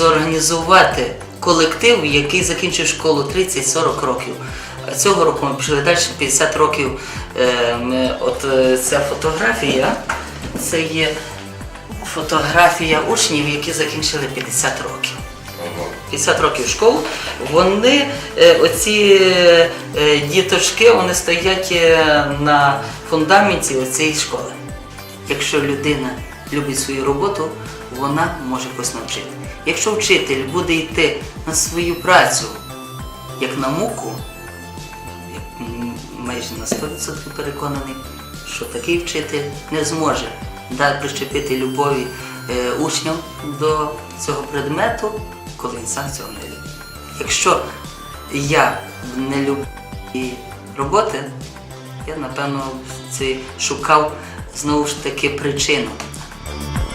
організувати колектив, який закінчив школу 30-40 років. Цього року ми пішли далі 50 років. Е, От е, ця фотографія, це є фотографія учнів, які закінчили 50 років. 50 років школу, вони, е, оці діточки, вони стоять на фундаменті цієї школи. Якщо людина любить свою роботу, вона може когось навчити. Якщо вчитель буде йти на свою працю як на муку, як майже на 100% переконаний, що такий вчитель не зможе да- прищепити любові е, учням до цього предмету, коли він сам цього не любить. Якщо я не люблю роботи, я напевно цей шукав знову ж таки причину. Thank you.